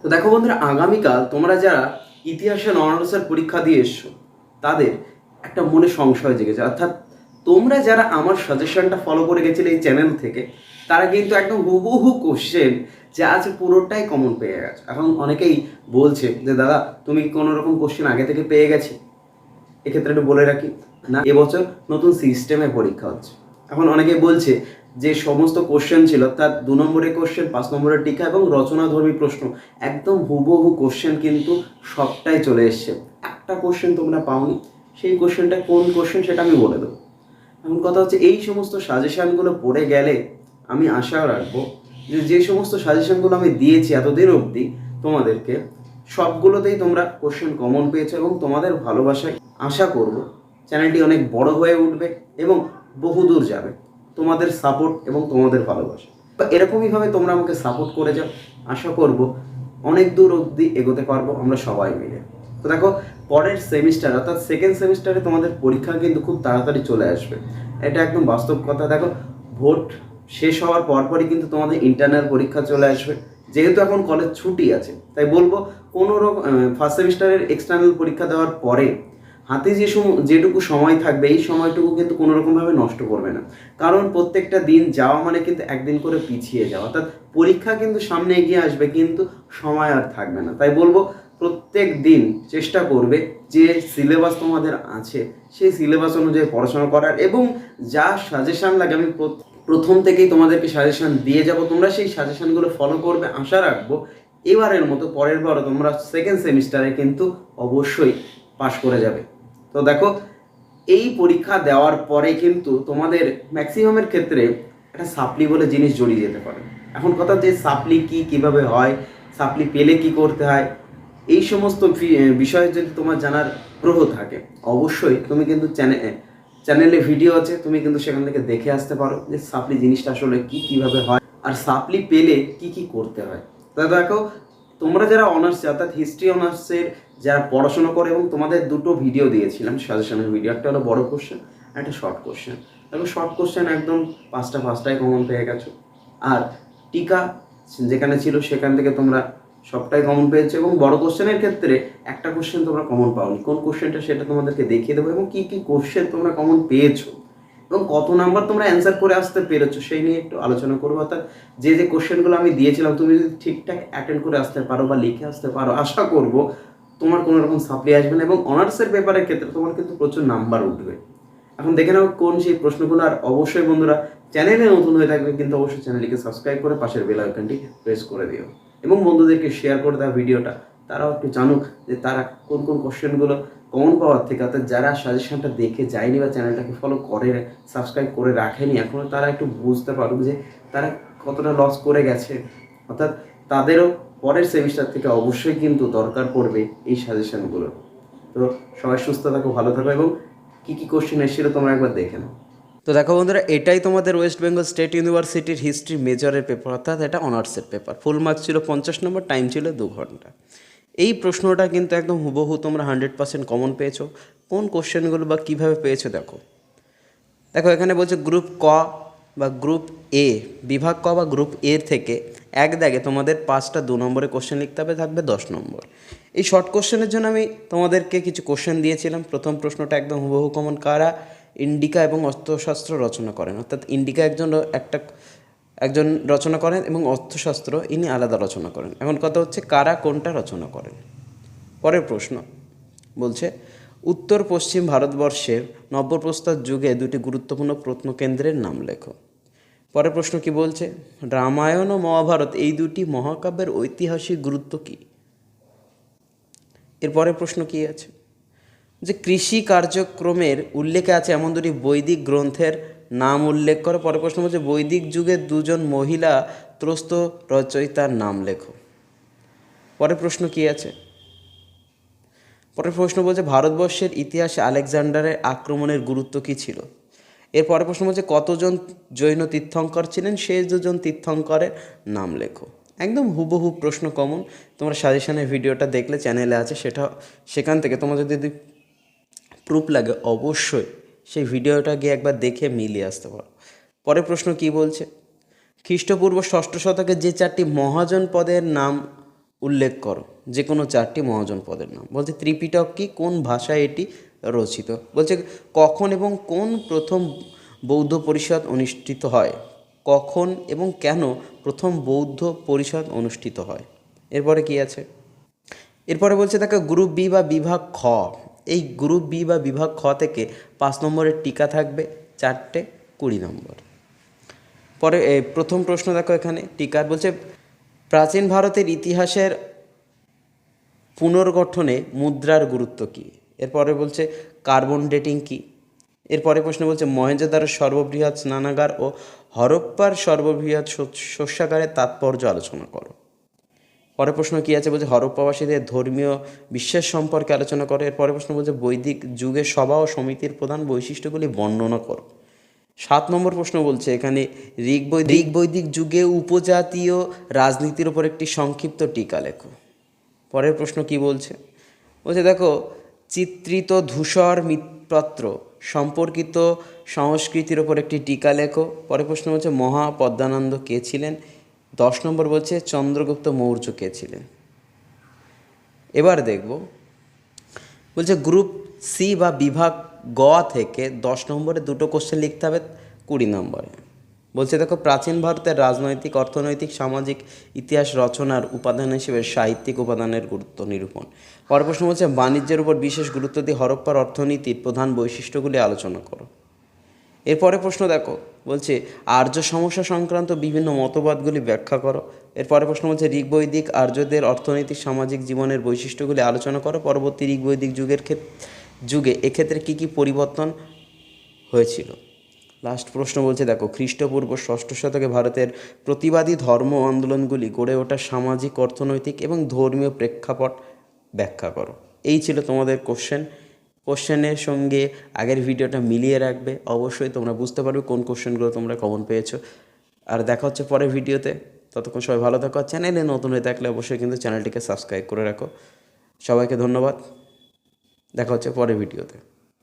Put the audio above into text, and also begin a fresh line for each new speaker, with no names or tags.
তো দেখো বন্ধুরা, আগামীকাল তোমরা যারা ইতিহাসের অনার্সের পরীক্ষা দিয়ে এসছো, তাদের একটা মনে সংশয় জেগেছে অর্থাৎ তোমরা যারা আমার সাজেশনটা ফলো করে গেছিলে এই চ্যানেল থেকে, তারা কিন্তু একদম হুবহু কোশ্চেন যে আছে পুরোটাই কমন পেয়ে গেছে। এখন অনেকেই বলছে যে, দাদা, তুমি কোনো রকম কোশ্চেন আগে থেকে পেয়ে গেছি? এক্ষেত্রে একটু বলে রাখি। না, এবছর নতুন সিস্টেমে পরীক্ষা হচ্ছে। এখন অনেকে বলছে যে সমস্ত কোশ্চেন ছিল, তার দু নম্বরের কোশ্চেন পাঁচ নম্বরের টিকা এবং রচনাধর্মী প্রশ্ন, একদম হুবহু কোশ্চেন কিন্তু সবটাই চলে এসছে। একটা কোশ্চেন তোমরা পাওনি, সেই কোশ্চেনটা কোন কোশ্চেন সেটা আমি বলে দেবো। এখন কথা হচ্ছে, এই সমস্ত সাজেশানগুলো পড়ে গেলে আমি আশা রাখব যে যে সমস্ত সাজেশনগুলো আমি দিয়েছি এতদিন অবধি, তোমাদেরকে সবগুলোতেই তোমরা কোশ্চেন কমন পেয়েছ এবং তোমাদের ভালোবাসায় আশা করব চ্যানেলটি অনেক বড় হয়ে উঠবে এবং বহুদূর যাবে। তোমাদের সাপোর্ট এবং তোমাদের ভালোবাসা। বা এরকমইভাবে তোমরা আমাকে সাপোর্ট করে যাও। আশা করব অনেক দূর অবধি এগোতে পারব আমরা সবাই মিলে। তো দেখো, পরের সেমিস্টার অর্থাৎ সেকেন্ড সেমিস্টারে তোমাদের পরীক্ষা কিন্তু খুব তাড়াতাড়ি চলে আসবে। এটা একদম বাস্তব কথা। দেখো, ভোট শেষ হওয়ার পরপরই কিন্তু তোমাদের ইন্টারনাল পরীক্ষা চলে আসবে। যেহেতু এখন কলেজ ছুটি আছে, তাই বলব কোনো রকম ফার্স্ট সেমিস্টারের এক্সটার্নাল পরীক্ষা দেওয়ার পরে হাতে যে যেটুকু সময় থাকবে, এই সময়টুকু কিন্তু কোনো রকমভাবে নষ্ট করবে না। কারণ প্রত্যেকটা দিন যাওয়া মানে কিন্তু একদিন করে পিছিয়ে যাওয়া। অর্থাৎ পরীক্ষা কিন্তু সামনে এগিয়ে আসবে, কিন্তু সময় আর থাকবে না। তাই বলব, প্রত্যেক দিন চেষ্টা করবে যে সিলেবাস তোমাদের আছে, সেই সিলেবাস অনুযায়ী পড়াশোনা করার এবং যা সাজেশান লাগে, আমি প্রথম থেকেই তোমাদেরকে সাজেশান দিয়ে যাব। তোমরা সেই সাজেশানগুলো ফলো করবে, আশা রাখব, এবারের মতো পরের বারও তোমরা সেকেন্ড সেমিস্টারে কিন্তু অবশ্যই পাশ করে যাবে। তো দেখো, এই পরীক্ষা দেওয়ার পরে কিন্তু তোমাদের ম্যাক্সিমামের ক্ষেত্রে একটা সাপ্লি বলে জিনিস জড়িয়ে যেতে পারে। এখন কথা যে সাপ্লি কি, কীভাবে হয় সাপ্লি পেলে কি করতে হয়, এই সমস্ত বিষয়ে যদি তোমার জানার গ্রহ থাকে, অবশ্যই তুমি কিন্তু চ্যানেল চ্যানেলে ভিডিও আছে, তুমি কিন্তু সেখান থেকে দেখে আসতে পারো যে সাপ্লি জিনিসটা আসলে কি, কীভাবে হয়, আর সাপ্লি পেলে কি কি করতে হয়। তা দেখো, তোমরা যারা অনার্স অর্থাৎ হিস্ট্রি অনার্সের যারা পড়াশোনা করে এবং তোমাদের দুটো ভিডিও দিয়েছিলাম সাজেশনের ভিডিও একটা হলো বড় কোশ্চেন একটা শর্ট কোশ্চেন দেখো শর্ট কোশ্চেন একদম পাঁচটা পাঁচটায় কমন পেয়ে গেছো। আর টিকা যেখানে ছিল সেখান থেকে তোমরা সবটাই কমন পেয়েছ এবং বড় কোশ্চেনের ক্ষেত্রে একটা কোশ্চেন তোমরা কমন পাওনি। কোন কোশ্চেনটা সেটা তোমাদেরকে দেখিয়ে দেবো এবং কী কী কোশ্চেন তোমরা কমন পেয়েছ এবং কত নাম্বার তোমরা অ্যান্সার করে আসতে পেরেছ সেই নিয়ে একটু আলোচনা করব। অর্থাৎ যে যে কোশ্চেনগুলো আমি দিয়েছিলাম, তুমি যদি ঠিকঠাক অ্যাটেন্ড করে আসতে পারো বা লিখে আসতে পারো, আশা করব তোমার কোনো রকম সাপ্লি আসবে না এবং অনার্সের পেপারের ক্ষেত্রে তোমার কিন্তু প্রচুর নাম্বার উঠবে। এখন দেখে নাও কোন সেই প্রশ্নগুলো আর অবশ্যই বন্ধুরা চ্যানেলে নতুন হয়ে থাকবে কিন্তু অবশ্যই চ্যানেলটিকে সাবস্ক্রাইব করে পাশের বেল আইকনটি প্রেস করে দিও। এবং বন্ধুদেরকে শেয়ার করে দেওয়া ভিডিওটা তারাও একটু জানুক যে তারা কোন কোন কোশ্চেনগুলো কমন পাওয়ার থেকে অর্থাৎ যারা সাজেশনটা দেখে যায়নি বা চ্যানেলটাকে ফলো করে সাবস্ক্রাইব করে রাখেনি এখনও তারা একটু বুঝতে পারুক যে তারা কতটা লস করে গেছে। অর্থাৎ তাদেরও পরের সেমিস্টার থেকে অবশ্যই কিন্তু দরকার পড়বে এই সাজেশনগুলো তো সবাই সুস্থ থাকো, ভালো থাকো এবং কী কী কোশ্চেন এসেছিল তোমরা একবার দেখে নাও। তো দেখো বন্ধুরা, এটাই তোমাদের ওয়েস্ট বেঙ্গল স্টেট ইউনিভার্সিটির হিস্ট্রি মেজরের পেপার অর্থাৎ এটা অনার্সের পেপার ফুল মার্কস ছিল পঞ্চাশ নম্বর টাইম ছিল দু ঘণ্টা। এই প্রশ্নটা কিন্তু একদম হুবহু তোমরা হান্ড্রেড পার্সেন্ট কমন পেয়েছ। কোন কোশ্চেনগুলো বা কীভাবে পেয়েছ দেখো। দেখো, এখানে বলছে গ্রুপ ক বা গ্রুপ এ বিভাগ ক বা গ্রুপ এর থেকে এক দাগে তোমাদের পাঁচটা দু নম্বরে কোশ্চেন লিখতে হবে, থাকবে দশ নম্বর। এই শর্ট কোশ্চেনের জন্য আমি তোমাদেরকে কিছু কোশ্চেন দিয়েছিলাম। প্রথম প্রশ্নটা একদম হুবহু কমন কারা? ইন্ডিকা এবং অস্ত্রশাস্ত্র রচনা করেন। অর্থাৎ ইন্ডিকা একজন একটা, একজন রচনা করেন এবং অর্থশাস্ত্র ইনি আলাদা রচনা করেন। এখন কথা হচ্ছে কারা কোনটা রচনা করেন? পরের প্রশ্ন বলছে, উত্তর পশ্চিম ভারতবর্ষের নব্যপ্রস্তর যুগে দুটি গুরুত্বপূর্ণ প্রত্নকেন্দ্রের নাম লেখো। পরের প্রশ্ন কি বলছে? রামায়ণ ও মহাভারত, এই দুটি মহাকাব্যের ঐতিহাসিক গুরুত্ব কী? এরপরের প্রশ্ন কি আছে? যে কৃষি কার্যক্রমের উল্লেখে আছে এমন দুটি বৈদিক গ্রন্থের নাম উল্লেখ করে। পরের প্রশ্ন বলছে, বৈদিক যুগের দুজন মহিলা ত্রস্ত রচয়িতার নাম লেখো। পরের প্রশ্ন কি আছে? পরের প্রশ্ন বলছে, ভারতবর্ষের ইতিহাসে আলেকজান্ডারের আক্রমণের গুরুত্ব কী ছিল? এর পরের প্রশ্ন বলছে, কতজন জৈন তীর্থঙ্কর ছিলেন? সেই দুজন তীর্থঙ্করের নাম লেখো। একদম হুবহু প্রশ্ন কমন। তোমরা সাজেশনের ভিডিওটা দেখলে, চ্যানেলে আছে, সেটা সেখান থেকে তোমার যদি প্রুফ লাগে, অবশ্যই সেই ভিডিওটা গিয়ে একবার দেখে মিলিয়ে আসতে পারো। পরের প্রশ্ন কি বলছে? খ্রিস্টপূর্ব ষষ্ঠ শতকে যে চারটি মহাজন পদের নাম উল্লেখ করো, যে কোনো চারটি মহাজন পদের নাম। বলছে, ত্রিপিটক কি? কোন ভাষায় এটি রচিত। বলছে, কখন এবং কোন প্রথম বৌদ্ধ পরিষদ অনুষ্ঠিত হয়? কখন এবং কেন প্রথম বৌদ্ধ পরিষদ অনুষ্ঠিত হয়? এরপরে কি আছে? এরপরে বলছে, দেখো, গ্রুপ বি বা বিভাগ খ। এই গ্রুপ বি বা বিভাগ খ থেকে পাঁচ নম্বরের টিকা থাকবে, চারটে কুড়ি নম্বর। পরে প্রথম প্রশ্ন দেখো এখানে, টিকার, বলছে, প্রাচীন ভারতের ইতিহাসের পুনর্গঠনে মুদ্রার গুরুত্ব কী? এরপরে বলছে, কার্বন ডেটিং কী? এরপরে প্রশ্ন বলছে মহেঞ্জোদারোর সর্ববৃহৎ স্নানাগার ও হরপ্পার সর্ববৃহৎ শস্য- শস্যাগারের তাৎপর্য আলোচনা করো। পরের প্রশ্ন কি আছে? বলছে, হরপ্পাবাসীদের ধর্মীয় বিশ্বাস সম্পর্কে আলোচনা করো। এর পরের প্রশ্ন বলছে, বৈদিক যুগে সভা ও সমিতির প্রধান বৈশিষ্ট্যগুলি বর্ণনা করো। সাত নম্বর প্রশ্ন বলছে, এখানে ঋগ বৈদিক ঋগ বৈদিক যুগে উপজাতীয় রাজনীতির উপর একটি সংক্ষিপ্ত টিকা লেখো। পরের প্রশ্ন কি বলছে? বলছে, দেখো চিত্রিত ধূসর মিত্রপত্র সম্পর্কিত সংস্কৃতির ওপর একটি টিকা লেখো। পরের প্রশ্ন বলছে, মহাপদ্মানন্দ কে ছিলেন? দশ নম্বর বলছে, চন্দ্রগুপ্ত মৌর্য কে ছিলেন? এবার দেখব। বলছে, গ্রুপ সি বা বিভাগ গ থেকে দশ নম্বরে দুটো কোশ্চেন লিখতে হবে কুড়ি নম্বরে। বলছে, দেখো, প্রাচীন ভারতের রাজনৈতিক, অর্থনৈতিক, সামাজিক ইতিহাস রচনার উপাদান হিসেবে সাহিত্যিক উপাদানের গুরুত্ব নিরূপণ। পরের প্রশ্ন বলছে, বাণিজ্যের উপর বিশেষ গুরুত্ব দিয়ে হরপ্পার অর্থনীতির প্রধান বৈশিষ্ট্যগুলি আলোচনা করো। এরপরে প্রশ্ন দেখো, বলছে, আর্য সমস্যা সংক্রান্ত বিভিন্ন মতবাদগুলি ব্যাখ্যা করো। এরপরে প্রশ্ন বলছে, ঋগ্বৈদিক আর্যদের অর্থনৈতিক, সামাজিক জীবনের বৈশিষ্ট্যগুলি আলোচনা করো। পরবর্তী ঋগ্বৈদিক যুগের ক্ষেত্রে যুগে এক্ষেত্রে কী কী পরিবর্তন হয়েছিল? লাস্ট প্রশ্ন বলছে, দেখো, খ্রিস্টপূর্ব ষষ্ঠ শতকে ভারতের প্রতিবাদী ধর্ম আন্দোলনগুলি গড়ে ওঠা সামাজিক, অর্থনৈতিক এবং ধর্মীয় প্রেক্ষাপট ব্যাখ্যা করো। এই ছিল তোমাদের কোশ্চেন কোশ্চেনের সঙ্গে আগের ভিডিওটা মিলিয়ে রাখবে। অবশ্যই তোমরা বুঝতে পারবে কোন কোশ্চেনগুলো তোমরা কমন পেয়েছ। আর দেখা হচ্ছে পরের ভিডিওতে। ততক্ষণ সবাই ভালো থাকো। চ্যানেলে নতুন হয়ে থাকলে অবশ্যই কিন্তু চ্যানেলটিকে সাবস্ক্রাইব করে রাখো। সবাইকে ধন্যবাদ। দেখা হচ্ছে পরের ভিডিওতে।